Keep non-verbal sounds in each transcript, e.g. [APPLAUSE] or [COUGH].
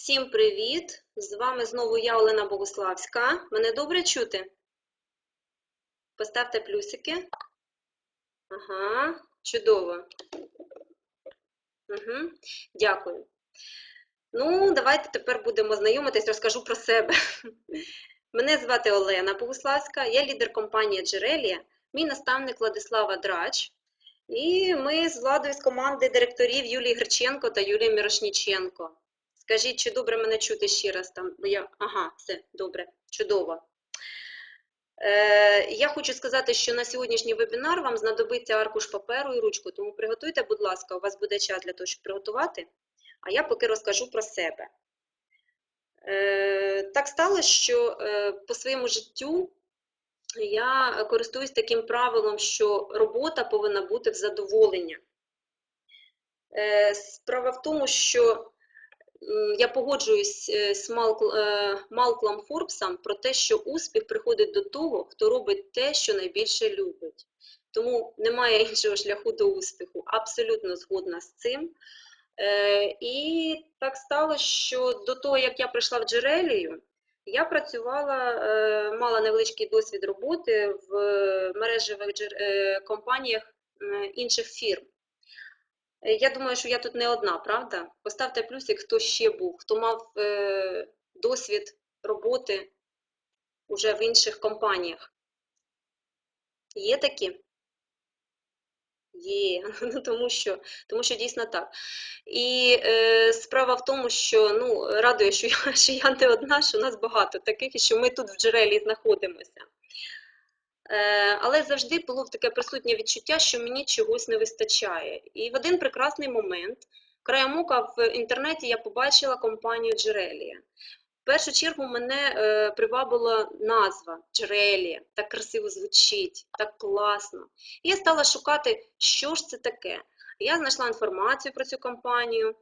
Всім привіт! З вами знову я, Олена Богуславська. Мене добре чути? Поставте плюсики. Ага, чудово. Угу, дякую. Ну, давайте тепер будемо знайомитись, розкажу про себе. [LAUGHS] Мене звати Олена Богуславська, я лідер компанії Джерелія, мій наставник Владислава Драч. І ми з владою з команди директорів Юлії Греченко та Юлії Мірошніченко. Скажіть, чи добре мене чути ще раз там? Бо я... Ага, все, добре, чудово. Е, я хочу сказати, що на сьогоднішній вебінар вам знадобиться аркуш паперу і ручку, тому приготуйте, будь ласка, у вас буде час для того, щоб приготувати, а я поки розкажу про себе. Е, так сталося, що е, по своєму життю я користуюсь таким правилом, що робота повинна бути в задоволення. Справа в тому, що я погоджуюсь е, з е, Малклом Форбсом про те, що успіх приходить до того, хто робить те, що найбільше любить. Тому немає [LAUGHS] іншого шляху до успіху. Абсолютно згодна з цим. Е, І так сталося, що до того, як я прийшла в Джерелію, я працювала, мала невеличкий досвід роботи в мережевих компаніях інших фірм. Е, Я думаю, що я тут не одна, правда? Поставте плюсик, хто ще був, хто мав е, досвід роботи уже в інших компаніях. Є такі? Є, [LAUGHS] ну, тому що, тому що дійсно так. І е, справа в тому, що ну, радує, що я, [LAUGHS] що я не одна, що нас багато таких, і що ми тут в джерелі знаходимося. Е, але завжди було таке присутнє відчуття, що мені чогось не вистачає. І в один прекрасний момент, краєм ока в інтернеті я побачила компанію Джерелія. В першу чергу мене е, привабила назва Джерелія, так красиво звучить, так класно. І я стала шукати, що ж це таке. Я знайшла інформацію про цю компанію.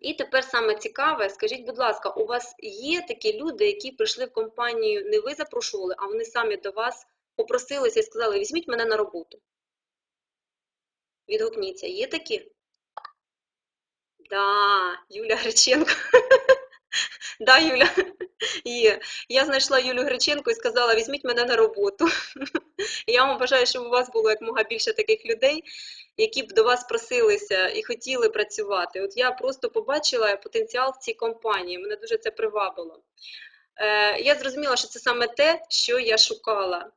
І тепер саме цікаве, скажіть, будь ласка, у вас є такі люди, які прийшли в компанію, не ви запрошували, а вони самі до вас попросилися і сказали, візьміть мене на роботу. Відгукніться, є такі? Да, Юля Греченко. [LAUGHS] Да, Юля, є. Я знайшла Юлю Греченко і сказала, візьміть мене на роботу. [LAUGHS] Я вам бажаю, щоб у вас було якмога більше таких людей, які б до вас просилися і хотіли працювати. От я просто побачила потенціал в цій компанії, мене дуже це привабило. Е, я зрозуміла, що це саме те, що я шукала.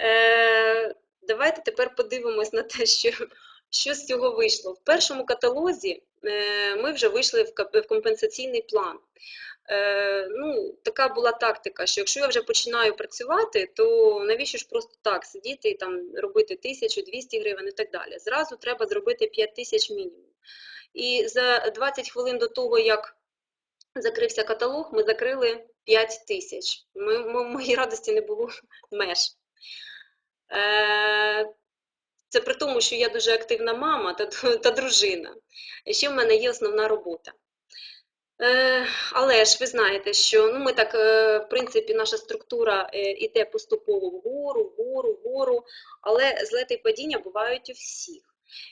Е, давайте тепер подивимось на те, що, що з цього вийшло. В першому каталозі е, ми вже вийшли в, компенсаційний план. Е, ну, така була тактика, що якщо я вже починаю працювати, то навіщо ж просто так сидіти і там робити 1200 гривень і так далі. Зразу треба зробити 5000 мінімум. І за 20 хвилин до того, як закрився каталог, ми закрили 5 тисяч. Моїй радості не було меж. Е, Це при тому, що я дуже активна мама та, та дружина. І ще в мене є основна робота. Е, Але ж ви знаєте, що ну, ми так, е, в принципі, наша структура е, іде поступово вгору, вгору, вгору, але злети і падіння бувають у всіх.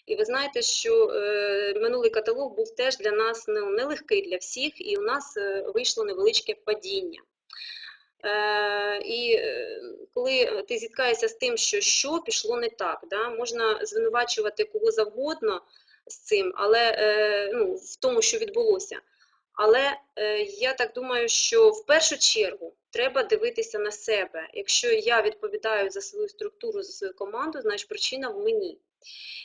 І ви знаєте, що е, минулий каталог був теж для нас ну, нелегкий для всіх, і у нас вийшло невеличке падіння. Е, І е, коли ти зіткаєшся з тим, що що пішло не так, да? можна звинувачувати кого завгодно з цим, але е, ну, в тому, що відбулося. Але я так думаю, що в першу чергу треба дивитися на себе. Якщо я відповідаю за свою структуру, за свою команду, значить причина в мені.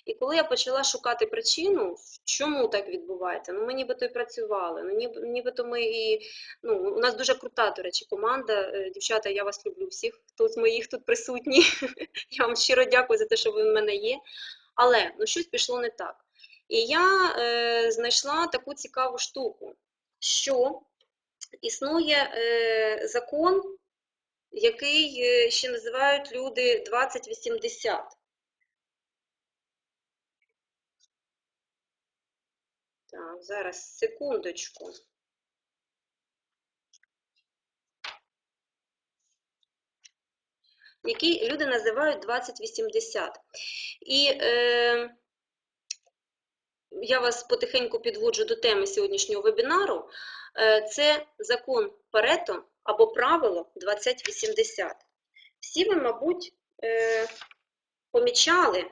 І коли я почала шукати причину, чому так відбувається, ну ми нібито і працювали, ну ніби, нібито ми і ну, у нас дуже крута, до речі, команда. Е, Дівчата, я вас люблю всіх, хто з моїх тут присутні. [LAUGHS] Я вам щиро дякую за те, що ви в мене є. Але ну, щось пішло не так. І я е, знайшла таку цікаву штуку, що існує е, закон, який е, ще називають люди 2080. Зараз секундочку. Який люди називають 2080. І е, я вас потихеньку підводжу до теми сьогоднішнього вебінару. Е, Це закон Парето або правило 2080. Всі ви, мабуть, е, помічали,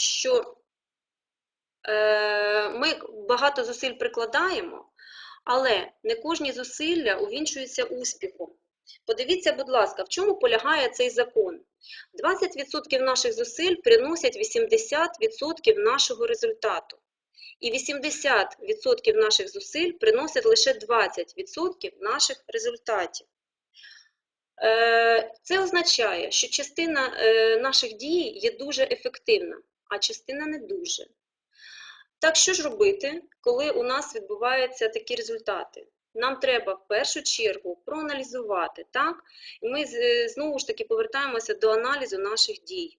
що е, ми багато зусиль прикладаємо, але не кожні зусилля увінчуються успіхом. Подивіться, будь ласка, в чому полягає цей закон? 20% наших зусиль приносять 80% нашого результату. І 80% наших зусиль приносять лише 20% наших результатів. Е, Це означає, що частина е, наших дій є дуже ефективна, а частина не дуже. Так що ж робити, коли у нас відбуваються такі результати? Нам треба в першу чергу проаналізувати, так? І ми знову ж таки повертаємося до аналізу наших дій.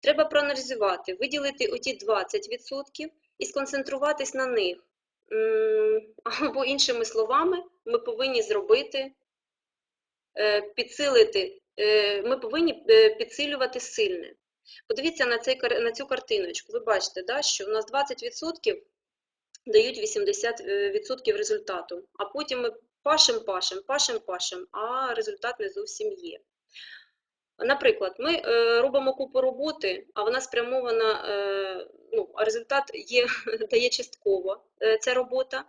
Треба проаналізувати, виділити оті 20% і сконцентруватись на них. [LAUGHS] Або іншими словами, ми повинні зробити, е, підсилити, е, ми повинні е, підсилювати сильне. Подивіться на, цей, на цю картиночку. Ви бачите, да, що у нас 20% дають 80% результату, а потім ми пашем, пашем, пашем, пашем, а результат не зовсім є. Наприклад, ми е, робимо купу роботи, а вона спрямована, е, ну, результат є, [LAUGHS] дає частково е, ця робота. Е,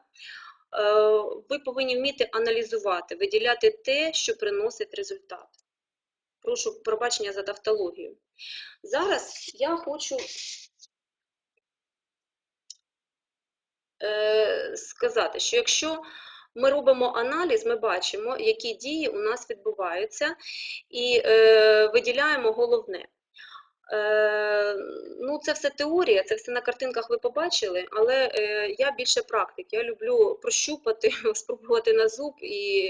ви повинні вміти аналізувати, виділяти те, що приносить результат. Прошу пробачення за тавтологію. Зараз я хочу е, сказати, що якщо ми робимо аналіз, ми бачимо, які дії у нас відбуваються, і е, виділяємо головне. Е, ну, це все теорія, це все на картинках ви побачили, але е, я більше практик. Я люблю прощупати, [LAUGHS] спробувати на зуб і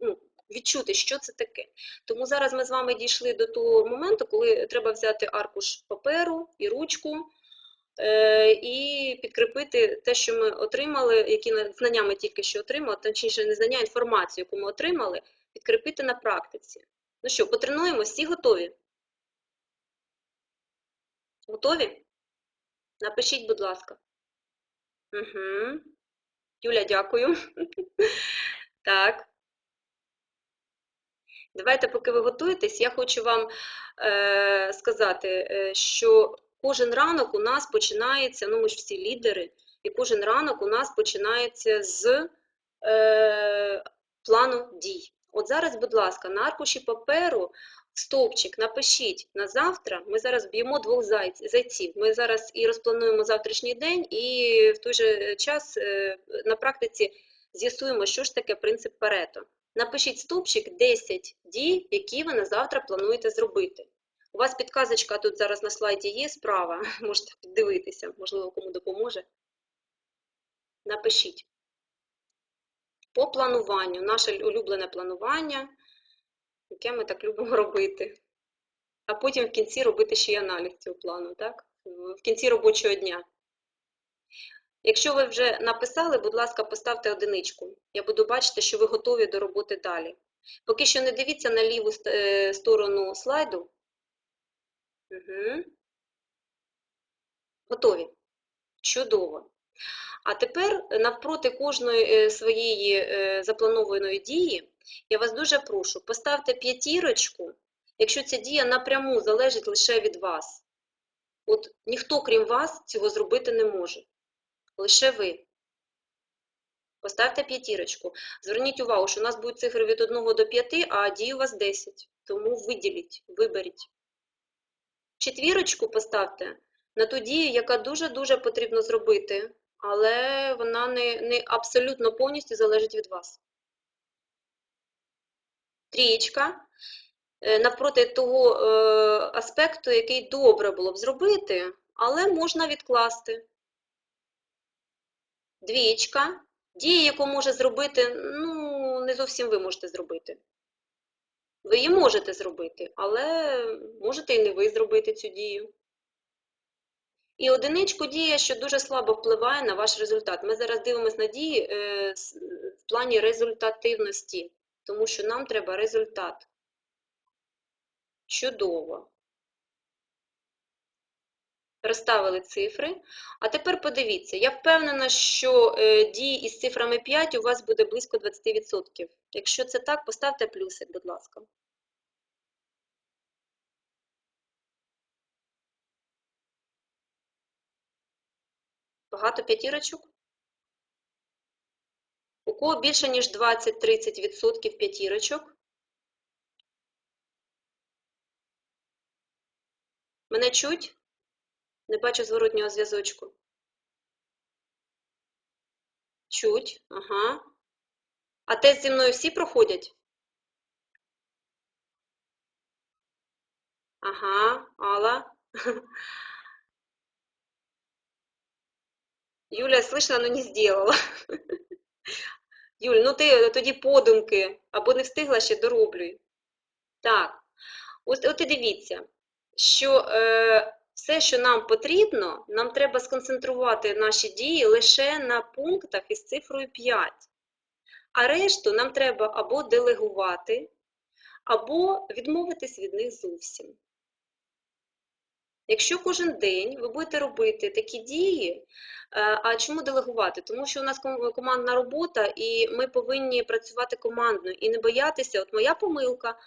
ну, відчути, що це таке. Тому зараз ми з вами дійшли до того моменту, коли треба взяти аркуш паперу і ручку е, і підкріпити те, що ми отримали, які на- знання ми тільки що отримали, точніше не знання, а інформацію, яку ми отримали, підкріпити на практиці. Ну що, потренуємо, всі готові? Готові? Напишіть, будь ласка. Угу. Юля, дякую. [LAUGHS] Так. Давайте, поки ви готуєтесь, я хочу вам е, сказати, е, що кожен ранок у нас починається, ну ми ж всі лідери, і кожен ранок у нас починається з е, плану дій. От зараз, будь ласка, на аркуші паперу стовпчик напишіть на завтра. Ми зараз б'ємо двох зайців. Ми зараз і розплануємо завтрашній день, і в той же час е, на практиці з'ясуємо, що ж таке принцип Парето. Напишіть стовпчик 10 дій, які ви на завтра плануєте зробити. У вас підказочка тут зараз на слайді є справа, [LAUGHS] можете піддивитися, можливо, кому допоможе. Напишіть. По плануванню, наше улюблене планування, яке ми так любимо робити. А потім в кінці робити ще й аналіз цього плану, так? В кінці робочого дня. Якщо ви вже написали, будь ласка, поставте одиничку. Я буду бачити, що ви готові до роботи далі. Поки що не дивіться на ліву е, сторону слайду. Угу. Готові. Чудово. А тепер навпроти кожної е, своєї е, запланованої дії я вас дуже прошу, поставте п'ятірочку, якщо ця дія напряму залежить лише від вас. От ніхто, крім вас, цього зробити не може. Лише ви. Поставте п'ятірочку. Зверніть увагу, що у нас будуть цифри від 1 до 5, а дій у вас 10. Тому виділіть, виберіть. Четвірочку поставте на ту дію, яка дуже-дуже потрібно зробити, але вона не, не абсолютно повністю залежить від вас. Трієчка е, навпроти того е, аспекту, який добре було б зробити, але можна відкласти. Двієчка, дія, яку може зробити, ну, не зовсім ви можете зробити. Ви її можете зробити, але можете і не ви зробити цю дію. І одиничку дія, що дуже слабо впливає на ваш результат. Ми зараз дивимося на дії е, в плані результативності, тому що нам треба результат. Чудово. Розставили цифри. А тепер подивіться, я впевнена, що е, дій із цифрами 5 у вас буде близько 20%. Якщо це так, поставте плюсик, будь ласка. Багато п'ятірочок? У кого більше, ніж 20-30% п'ятірочок? Мене чуть? Не бачу зворотнього зв'язочку. Чуть, ага. А тест зі мною всі проходять? Ага, Алла. [LAUGHS] Юля слышала, но не сделала. [LAUGHS] Юль, ну ти тоді подумки, або не встигла ще дороблюй. Так, от, от і дивіться, що е, все, що нам потрібно, нам треба сконцентрувати наші дії лише на пунктах із цифрою 5. А решту нам треба або делегувати, або відмовитись від них зовсім. Якщо кожен день ви будете робити такі дії, е, а чому делегувати? Тому що у нас командна робота, і ми повинні працювати командно і не боятися. От моя помилка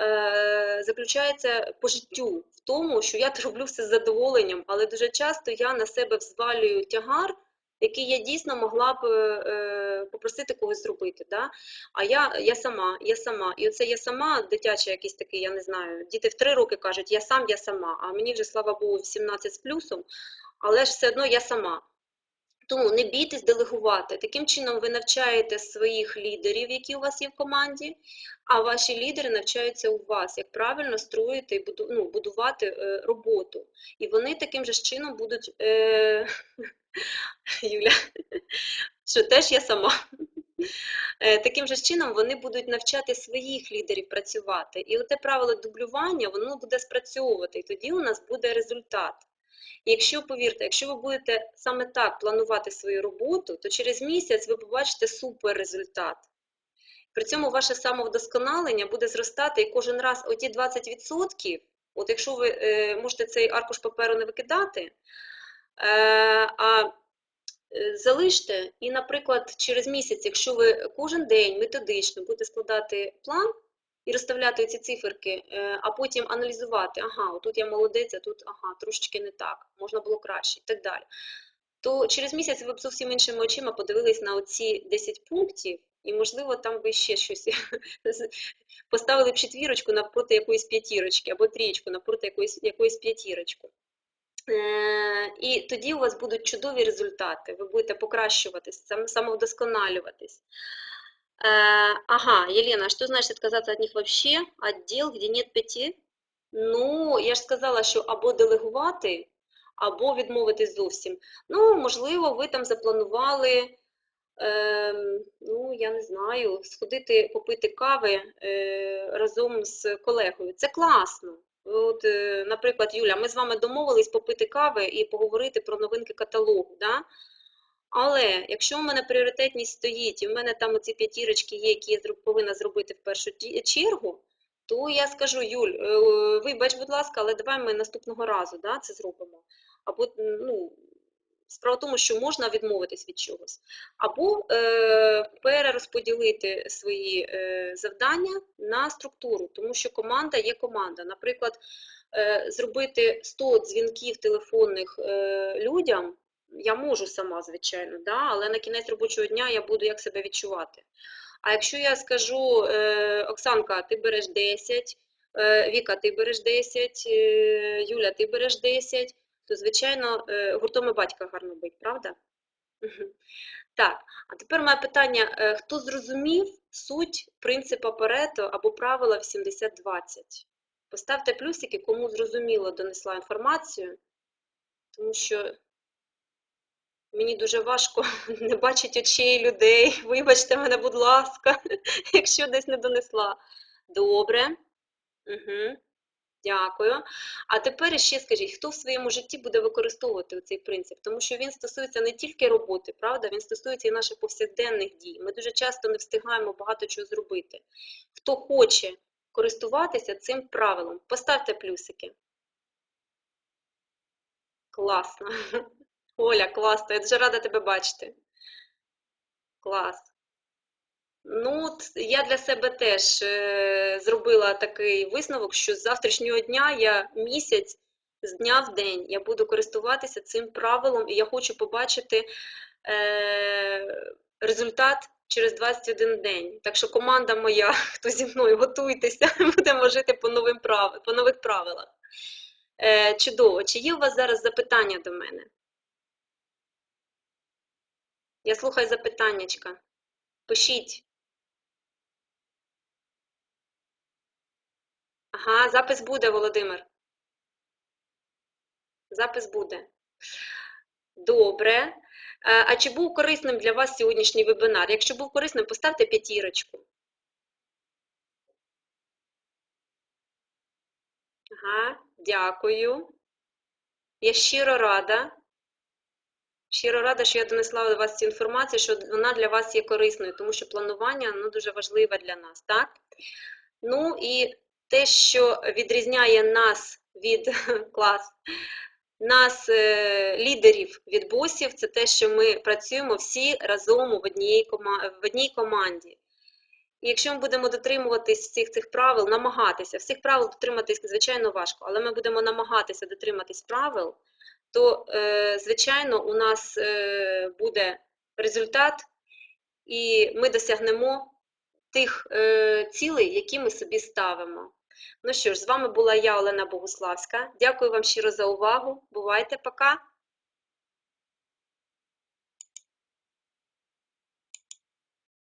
е, заключається по життю в тому, що я [LAUGHS] роблю все з задоволенням, але дуже часто я на себе взвалюю тягар, який я дійсно могла б е, е, попросити когось зробити. Да? А я, я сама, я сама. І оце я сама, дитяча якийсь такий, я не знаю, діти в три роки кажуть, я сам, я сама, а мені вже, слава Богу, 17 з плюсом, але ж все одно я сама. Тому не бійтесь делегувати. Таким чином ви навчаєте своїх лідерів, які у вас є в команді, а ваші лідери навчаються у вас, як правильно строїти і ну, будувати е, роботу. І вони таким же чином будуть. Е... [LAUGHS] Юля, що теж я сама. Е, Таким же чином вони будуть навчати своїх лідерів працювати. І оте правило дублювання, воно буде спрацьовувати, і тоді у нас буде результат. Якщо, повірте, якщо ви будете саме так планувати свою роботу, то через місяць ви побачите супер результат. При цьому ваше самовдосконалення буде зростати і кожен раз оті 20%, от якщо ви е, можете цей аркуш паперу не викидати, е, а е, залиште, і, наприклад, через місяць, якщо ви кожен день методично будете складати план і розставляти ці циферки, е, а потім аналізувати, ага, отут я молодець, а тут ага, трошечки не так, можна було краще і так далі. То через місяць ви б зовсім іншими очима подивились на оці 10 пунктів, і, можливо, там ви ще щось [LAUGHS] поставили б четвірочку навпроти якоїсь п'ятірочки, або трієчку навпроти якоїсь, якоїсь п'ятірочки. Е, І тоді у вас будуть чудові результати. Ви будете покращуватись, самовдосконалюватись. Э, ага, Елена, что значит отказаться от них вообще? Отдел, где нет пяти? Ну, я ж сказала, що або делегувати, або відмовитись зовсім. Ну, можливо, ви там запланували, ем, ну, я не знаю, сходити попити кави е, разом з колегою. Це класно. От, е, наприклад, Юля, ми з вами домовились попити кави і поговорити про новинки каталогу. Да? Але якщо в мене пріоритетність стоїть, і в мене там оці п'ятірочки є, які я повинна зробити в першу чергу, то я скажу, Юль, е, вибач, будь ласка, але давай ми наступного разу да, це зробимо. Або ну, справа в тому, що можна відмовитись від чогось, або е, перерозподілити свої е, завдання на структуру, тому що команда є команда. Наприклад, е, зробити 100 дзвінків телефонних е, людям я можу сама, звичайно, да? але на кінець робочого дня я буду як себе відчувати. А якщо я скажу, е, Оксанка, ти береш 10, е, Віка, ти береш 10, е, Юля, ти береш 10, то, звичайно, гуртом і батька гарно бить, правда? Так, а тепер моє питання, хто зрозумів суть принципа Парето або правила 80-20? Поставте плюсики, кому зрозуміло донесла інформацію, тому що Мені дуже важко [LAUGHS] не бачити очей людей. Вибачте мене, будь ласка, [LAUGHS] якщо десь не донесла. Добре. Угу. Дякую. А тепер ще скажіть, хто в своєму житті буде використовувати цей принцип? Тому що він стосується не тільки роботи, правда? Він стосується і наших повсякденних дій. Ми дуже часто не встигаємо багато чого зробити. Хто хоче користуватися цим правилом, поставте плюсики. Класно. [LAUGHS] Оля, класно. Я дуже рада тебе бачити. Клас. Ну, я для себе теж е, зробила такий висновок, що з завтрашнього дня я місяць з дня в день я буду користуватися цим правилом, і я хочу побачити е, результат через 21 день. Так що команда моя, [LAUGHS] хто зі мною, готуйтеся, [LAUGHS] будемо жити по новим прав... по нових правилах. Е, чудово. Чи є у вас зараз запитання до мене? Я слухаю запитаннячка. Пишіть. Ага, запис буде, Володимир. Запис буде. Добре. Е, А чи був корисним для вас сьогоднішній вебінар? Якщо був корисним, поставте п'ятірочку. Ага, дякую. Я щиро рада. Щиро рада, що я донесла до вас цю інформацію, що вона для вас є корисною, тому що планування ну, дуже важливе для нас, так? Ну і те, що відрізняє нас від [LAUGHS] клас, нас, е, лідерів від босів, це те, що ми працюємо всі разом в одній, в одній команді. І якщо ми будемо дотримуватись всіх цих правил, намагатися, всіх правил дотриматись, звичайно, важко, але ми будемо намагатися дотриматись правил, то, е, звичайно, у нас е, буде результат, і ми досягнемо тих е, цілей, які ми собі ставимо. Ну що ж, з вами була я, Олена Богуславська. Дякую вам щиро за увагу. Бувайте, пока!